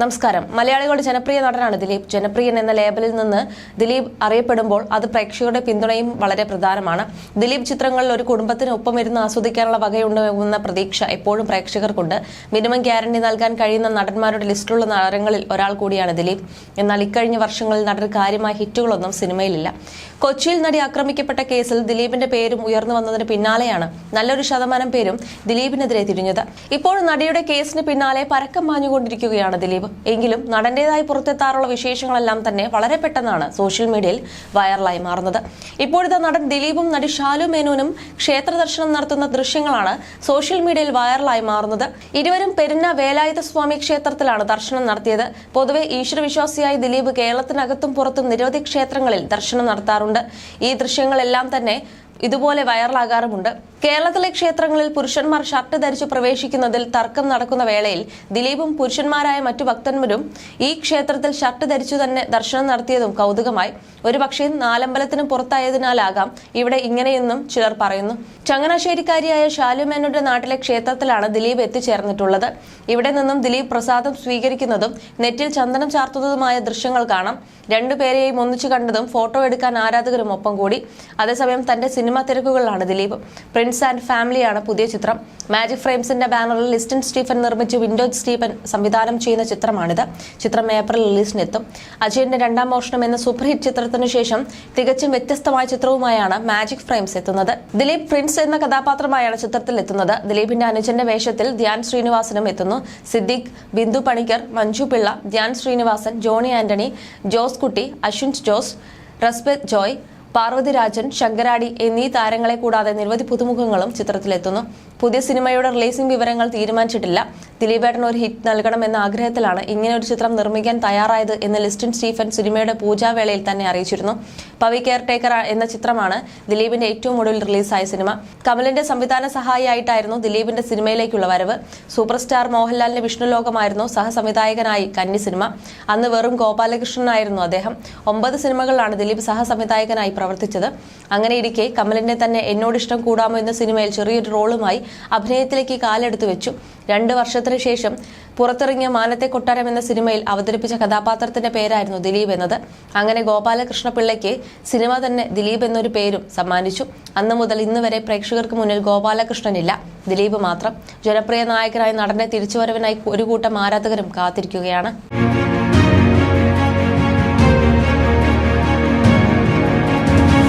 നമസ്കാരം. മലയാളികളുടെ ജനപ്രിയ നടനാണ് ദിലീപ്. ജനപ്രിയൻ എന്ന ലേബലിൽ നിന്ന് ദിലീപ് അറിയപ്പെടുമ്പോൾ അത് പ്രേക്ഷകരുടെ പിന്തുണയും വളരെ പ്രധാനമാണ്. ദിലീപ് ചിത്രങ്ങളിൽ ഒരു കുടുംബത്തിന് ഒപ്പം ഇരുന്ന് ആസ്വദിക്കാനുള്ള വകയുണ്ടെന്ന പ്രതീക്ഷ എപ്പോഴും പ്രേക്ഷകർക്കുണ്ട്. മിനിമം ഗ്യാരണ്ടി നൽകാൻ കഴിയുന്ന നടന്മാരുടെ ലിസ്റ്റിലുള്ള താരങ്ങളിൽ ഒരാൾ കൂടിയാണ് ദിലീപ്. എന്നാൽ ഇക്കഴിഞ്ഞ വർഷങ്ങളിൽ നടൻ കാര്യമായ ഹിറ്റുകളൊന്നും സിനിമയിലില്ല. കൊച്ചിയിൽ നടി ആക്രമിക്കപ്പെട്ട കേസിൽ ദിലീപിന്റെ പേരും ഉയർന്നു വന്നതിന് പിന്നാലെയാണ് നല്ലൊരു ശതമാനം പേരും ദിലീപിനെതിരെ തിരിഞ്ഞത്. ഇപ്പോൾ നടിയുടെ കേസിന് പിന്നാലെ പരക്കം മാഞ്ഞുകൊണ്ടിരിക്കുകയാണ് ദിലീപ്. എങ്കിലും നടന്റേതായി പുറത്തെത്താറുള്ള വിശേഷങ്ങളെല്ലാം തന്നെ വളരെ പെട്ടെന്നാണ് സോഷ്യൽ മീഡിയയിൽ വൈറലായി മാറുന്നത്. ഇപ്പോഴത്തെ നടൻ ദിലീപും നടി ഷാലു മേനോനും ക്ഷേത്ര ദർശനം നടത്തുന്ന ദൃശ്യങ്ങളാണ് സോഷ്യൽ മീഡിയയിൽ വൈറലായി മാറുന്നത്. ഇരുവരും പെരുന്ന വേലായുധ സ്വാമി ക്ഷേത്രത്തിലാണ് ദർശനം നടത്തിയത്. പൊതുവെ ഈശ്വരവിശ്വാസിയായ ദിലീപ് കേരളത്തിനകത്തും പുറത്തും നിരവധി ക്ഷേത്രങ്ങളിൽ ദർശനം നടത്താറുണ്ട്. ഈ ദൃശ്യങ്ങളെല്ലാം തന്നെ ഇതുപോലെ വൈറലാകാറുമുണ്ട്. കേരളത്തിലെ ക്ഷേത്രങ്ങളിൽ പുരുഷന്മാർ ഷർട്ട് ധരിച്ച് പ്രവേശിക്കുന്നതിൽ തർക്കം നടക്കുന്ന വേളയിൽ ദിലീപും പുരുഷന്മാരായ മറ്റു ഭക്തന്മാരും ഈ ക്ഷേത്രത്തിൽ ഷർട്ട് ധരിച്ചു തന്നെ ദർശനം നടത്തിയതും കൗതുകമായി. ഒരുപക്ഷെ നാലമ്പലത്തിന് പുറത്തായതിനാലാകാം ഇവിടെ ഇങ്ങനെയെന്നും ചിലർ പറയുന്നു. ചങ്ങനാശ്ശേരിക്കാരിയായ ഷാലുമേനയുടെ നാട്ടിലെ ക്ഷേത്രത്തിലാണ് ദിലീപ് എത്തിച്ചേർന്നിട്ടുള്ളത്. ഇവിടെ നിന്നും ദിലീപ് പ്രസാദം സ്വീകരിക്കുന്നതും നെറ്റിൽ ചന്ദനം ചാർത്തുന്നതുമായ ദൃശ്യങ്ങൾ കാണാം. രണ്ടുപേരെയും ഒന്നിച്ചു കണ്ടതും ഫോട്ടോ എടുക്കാൻ ആരാധകരും ഒപ്പം കൂടി. അതേസമയം തന്റെ സിനിമാ തിരക്കുകളിലാണ് ദിലീപ്. പ്രിൻസ് ആൻഡ് ഫാമിലിയാണ് പുതിയ ചിത്രം. മാജിക് ഫ്രെയിംസിന്റെ ബാനറിൽ ലിസ്റ്റൻ സ്റ്റീഫൻ നിർമ്മിച്ച്. വിൻഡോജ് സ്റ്റീഫൻ സംവിധാനം ചെയ്യുന്ന ചിത്രമാണിത്. ചിത്രം ഏപ്രിൽ റിലീസിനെത്തും. അജയന്റെ രണ്ടാം മോഷണം എന്ന സൂപ്പർ ഹിറ്റ് ചിത്രത്തിനു ശേഷം തികച്ചും വ്യത്യസ്തമായ ചിത്രവുമായാണ് മാജിക് ഫ്രെയിംസ് എത്തുന്നത്. ദിലീപ് പ്രിൻസ് എന്ന കഥാപാത്രമായാണ് ചിത്രത്തിൽ എത്തുന്നത്. ദിലീപിന്റെ അനുജന്റെ വേഷത്തിൽ ധ്യാൻ ശ്രീനിവാസനും എത്തുന്നു. സിദ്ദിഖ് ബിന്ദു പണിക്കർ മഞ്ജു പിള്ള ധ്യാൻ ശ്രീനിവാസൻ ജോണി ആന്റണി ജോസ് കുട്ടി അശ്വിൻ ജോസ് റസ്ബത്ത് ജോയ് പാർവതിരാജൻ ശങ്കരാടി എന്നീ താരങ്ങളെ കൂടാതെ നിരവധി പുതുമുഖങ്ങളും ചിത്രത്തിലെത്തുന്നു. പുതിയ സിനിമയുടെ റിലീസിംഗ് വിവരങ്ങൾ തീരുമാനിച്ചിട്ടില്ല. ദിലീപേട്ടൻ ഒരു ഹിറ്റ് നൽകണം എന്ന ആഗ്രഹത്തിലാണ് ഇങ്ങനെ ഒരു ചിത്രം നിർമ്മിക്കാൻ തയ്യാറായത് എന്ന് ലിസ്റ്റിൻ സ്റ്റീഫൻ സിനിമയുടെ പൂജാവേളയിൽ തന്നെ അറിയിച്ചിരുന്നു. പവി കെയർ ടേക്കർ എന്ന ചിത്രമാണ് ദിലീപിന്റെ ഏറ്റവും ഒടുവിൽ റിലീസായ സിനിമ. കമലിന്റെ സംവിധാന സഹായിയായിട്ടായിരുന്നു ദിലീപിന്റെ സിനിമയിലേക്കുള്ള വരവ്. സൂപ്പർ സ്റ്റാർ മോഹൻലാലിന്റെ വിഷ്ണുലോകമായിരുന്നു സഹസംവിധായകനായി കന്നി സിനിമ. അന്ന് വെറും ഗോപാലകൃഷ്ണനായിരുന്നു അദ്ദേഹം. ഒമ്പത് സിനിമകളിലാണ് ദിലീപ് സഹസംവിധായകനായി പ്രവർത്തിച്ചത്. അങ്ങനെ ഇരിക്കെ കമലിന്റെ തന്നെ എന്നോട് ഇഷ്ടം കൂടാമോ എന്ന സിനിമയിൽ ചെറിയൊരു റോളുമായി അഭിനയത്തിലേക്ക് കാലെടുത്തു വെച്ചു. രണ്ട് വർഷത്തിനു ശേഷം പുറത്തിറങ്ങിയ മാനത്തെ കൊട്ടാരം എന്ന സിനിമയിൽ അവതരിപ്പിച്ച കഥാപാത്രത്തിന്റെ പേരായിരുന്നു ദിലീപ് എന്നത്. അങ്ങനെ ഗോപാലകൃഷ്ണ പിള്ളയ്ക്ക് സിനിമ തന്നെ ദിലീപ് എന്നൊരു പേരും സമ്മാനിച്ചു. അന്ന് മുതൽ ഇന്ന് വരെ പ്രേക്ഷകർക്ക് മുന്നിൽ ഗോപാലകൃഷ്ണനില്ല. ദിലീപ് മാത്രം ജനപ്രിയ നായകനായ നടന്റെ തിരിച്ചുവരവിനായി ഒരു കൂട്ടം ആരാധകരും കാത്തിരിക്കുകയാണ്.